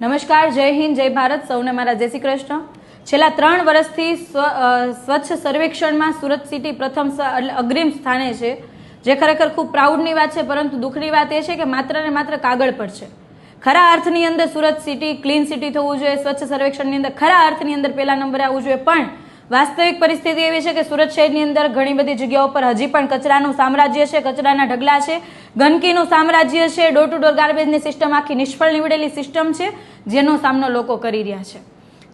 નમસ્કાર, જય હિન્દ, જય ભારત, સૌને મારા જય શ્રી કૃષ્ણ. છેલ્લા ત્રણ વર્ષથી સ્વ સ્વચ્છ સર્વેક્ષણમાં સુરત સિટી પ્રથમ એટલે અગ્રીમ સ્થાને છે, જે ખરેખર ખૂબ પ્રાઉડની વાત છે, પરંતુ દુઃખની વાત એ છે કે માત્ર ને માત્ર કાગળ પર છે. ખરા અર્થની અંદર સુરત સિટી ક્લીન સિટી થવું જોઈએ, સ્વચ્છ સર્વેક્ષણની અંદર ખરા અર્થની અંદર પહેલા નંબરે આવવું જોઈએ, પણ વાસ્તવિક પરિસ્થિતિ એવી છે કે સુરત શહેરની અંદર ઘણી બધી જગ્યાઓ પર હજી પણ કચરાનું સામ્રાજ્ય છે, કચરાના ઢગલા છે ગંદકીનું સામ્રાજ્ય છે ડોર ટુ ડોર ગાર્બેજની સિસ્ટમ આખી નિષ્ફળ નીવડેલી સિસ્ટમ છે, જેનો સામનો લોકો કરી રહ્યા છે.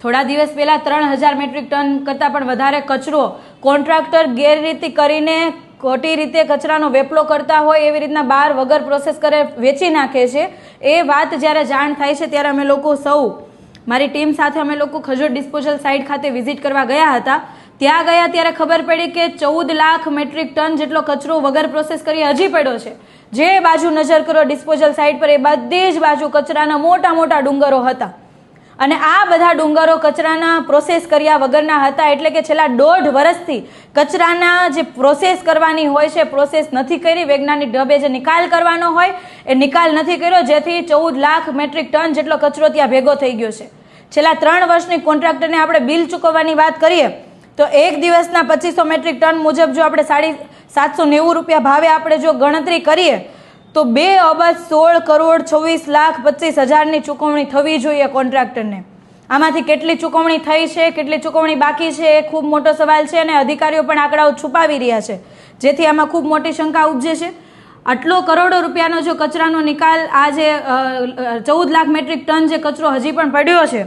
થોડા દિવસ પહેલા ત્રણ હજાર મેટ્રિક ટન કરતાં પણ વધારે કચરો કોન્ટ્રાક્ટર ગેરરીતિ કરીને ખોટી રીતે કચરાનો વેપલો કરતા હોય એવી રીતના બહાર વગર પ્રોસેસ કરે વેચી નાખે છે. એ વાત જ્યારે જાણ થાય છે, ત્યારે અમે લોકો સૌ મારી ટીમ સાથે અમે લોકો ખજોર ડિસ્પોઝલ સાઇટ ખાતે વિઝિટ કરવા ગયા હતા. ત્યાં ગયા ત્યારે ખબર પડી કે ચૌદ લાખ મેટ્રિક ટન જેટલો કચરો વગર પ્રોસેસ કરી હજી પડ્યો છે. જે બાજુ નજર કરો ડિસ્પોઝલ સાઇટ પર, એ બધી જ બાજુ કચરાના મોટા મોટા ડુંગરો હતા. અને આ બધા ડુંગરો કચરાના પ્રોસેસ કર્યા વગરના હતા એટલે કે છેલ્લા દોઢ વર્ષથી કચરાના જે પ્રોસેસ કરવાની હોય છે પ્રોસેસ નથી કરી વૈજ્ઞાનિક ઢબે જે નિકાલ કરવાનો હોય, એ નિકાલ નથી કર્યો, જેથી ચૌદ લાખ મેટ્રિક ટન જેટલો કચરો ત્યાં ભેગો થઈ ગયો છે. છેલ્લા ત્રણ વર્ષની કોન્ટ્રાક્ટરને આપણે બિલ ચૂકવવાની વાત કરીએ, તો એક દિવસના પચીસો મેટ્રિક ટન મુજબ જો આપણે સાડી સાતસો નેવું રૂપિયા ભાવે આપણે જો ગણતરી કરીએ તો બે અબજ સોળ કરોડ છવ્વીસ લાખ પચીસ હજારની ચૂકવણી થવી જોઈએ કોન્ટ્રાક્ટરને. આમાંથી કેટલી ચૂકવણી થઈ છે, કેટલી ચૂકવણી બાકી છે એ ખૂબ મોટો સવાલ છે અને અધિકારીઓ પણ આંકડાઓ છુપાવી રહ્યા છે, જેથી આમાં ખૂબ મોટી શંકા ઉપજે છે. આટલો કરોડો રૂપિયાનો જો કચરાનો નિકાલ આ જે ચૌદ લાખ મેટ્રિક ટન જે કચરો હજી પણ પડ્યો છે,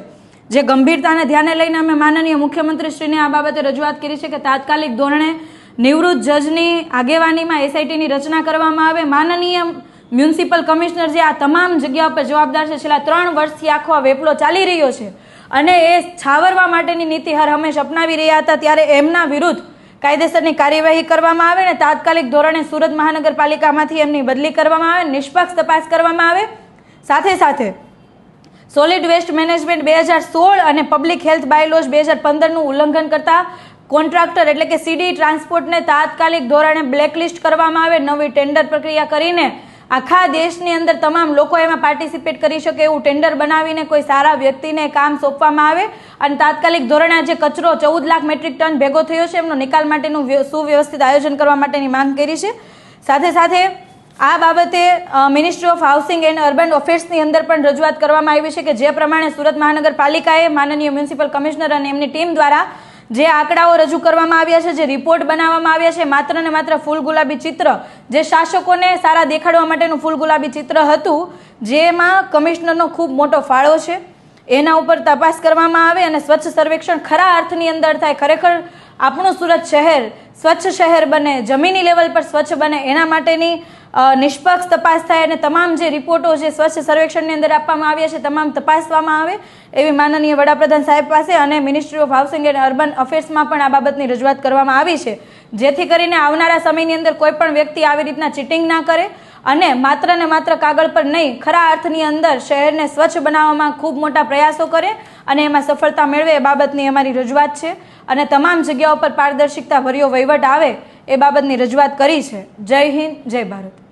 જે ગંભીરતાને ધ્યાને લઈને અમે માનનીય મુખ્યમંત્રીશ્રીને આ બાબતે રજૂઆત કરી છે કે તાત્કાલિક ધોરણે નિવૃત્ત જજની આગેવાનીમાં એસઆઈટીની રચના કરવામાં આવે. માનનીય મ્યુનિસિપલ કમિશનર જે આ તમામ જગ્યા પર જવાબદાર છે, છેલ્લા ત્રણ વર્ષથી આખો આ વેપલો ચાલી રહ્યો છે અને એ છાવરવા માટેની નીતિ હર હંમેશ અપનાવી રહ્યા હતા, ત્યારે એમના વિરુદ્ધ કાયદેસરની કાર્યવાહી કરવામાં આવે ને તાત્કાલિક ધોરણે સુરત મહાનગરપાલિકામાંથી એમની બદલી કરવામાં આવે, નિષ્પક્ષ તપાસ કરવામાં આવે. સાથે સાથે સોલિડ વેસ્ટ મેનેજમેન્ટ બે હજાર સોળ અને પબ્લિક હેલ્થ બાયલોજ બે હજાર પંદરનું ઉલ્લંઘન કરતા કોન્ટ્રાક્ટર એટલે કે સીડી ટ્રાન્સપોર્ટને તાત્કાલિક ધોરણે બ્લેકલિસ્ટ કરવામાં આવે, નવી ટેન્ડર પ્રક્રિયા કરીને આખા દેશની અંદર તમામ લોકો એમાં પાર્ટિસિપેટ કરી શકે એવું ટેન્ડર બનાવીને કોઈ સારા વ્યક્તિને કામ સોંપવામાં આવે અને તાત્કાલિક ધોરણે આજે કચરો ચૌદ લાખ મેટ્રિક ટન ભેગો થયો છે. એમનો નિકાલ માટેનું વ્ય- સુવ્યવસ્થિત આયોજન કરવા માટેની માંગ કરી છે. સાથે સાથે આ બાબતે ministry of housing and urban અફેર્સની અંદર પણ રજૂઆત કરવામાં આવી છે કે જે પ્રમાણે સુરત મહાનગરપાલિકાએ માનનીય મ્યુનિસિપલ કમિશનર અને એમની ટીમ દ્વારા જે આંકડાઓ રજૂ કરવામાં આવ્યા છે, જે રિપોર્ટ બનાવવામાં આવ્યા છે, માત્ર ને માત્ર ફૂલ ગુલાબી ચિત્ર, જે શાસકોને સારા દેખાડવા માટેનું ફૂલ ગુલાબી ચિત્ર હતું, જેમાં કમિશનરનો ખૂબ મોટો ફાળો છે. એના ઉપર તપાસ કરવામાં આવે અને સ્વચ્છ સર્વેક્ષણ ખરા અર્થની અંદર થાય. ખરેખર આપણું સુરત શહેર સ્વચ્છ શહેર બને, જમીની લેવલ પર સ્વચ્છ બને, એના માટેની નિષ્પક્ષ તપાસ થાય અને તમામ જે રિપોર્ટો જે સ્વચ્છ સર્વેક્ષણની અંદર આપવામાં આવ્યા છે, તમામ તપાસવામાં આવે એવી માનનીય વડાપ્રધાન સાહેબ પાસે અને ministry of housing and urban અફેર્સમાં પણ આ બાબતની રજૂઆત કરવામાં આવી છે. જેથી કરીને આવનારા સમયની અંદર કોઈ પણ વ્યક્તિ આવી રીતના ચીટિંગ ના કરે અને માત્ર ને માત્ર કાગળ પર નહીં, ખરા અર્થની અંદર શહેરને સ્વચ્છ બનાવવામાં ખૂબ મોટા પ્રયાસો કરે અને એમાં સફળતા મેળવે એ બાબતની અમારી રજૂઆત છે. અને તમામ જગ્યાઓ પર પારદર્શિકતા ભર્યો વહીવટ આવે એ બાબતની રજૂઆત કરી છે. જય હિન્દ, જય ભારત.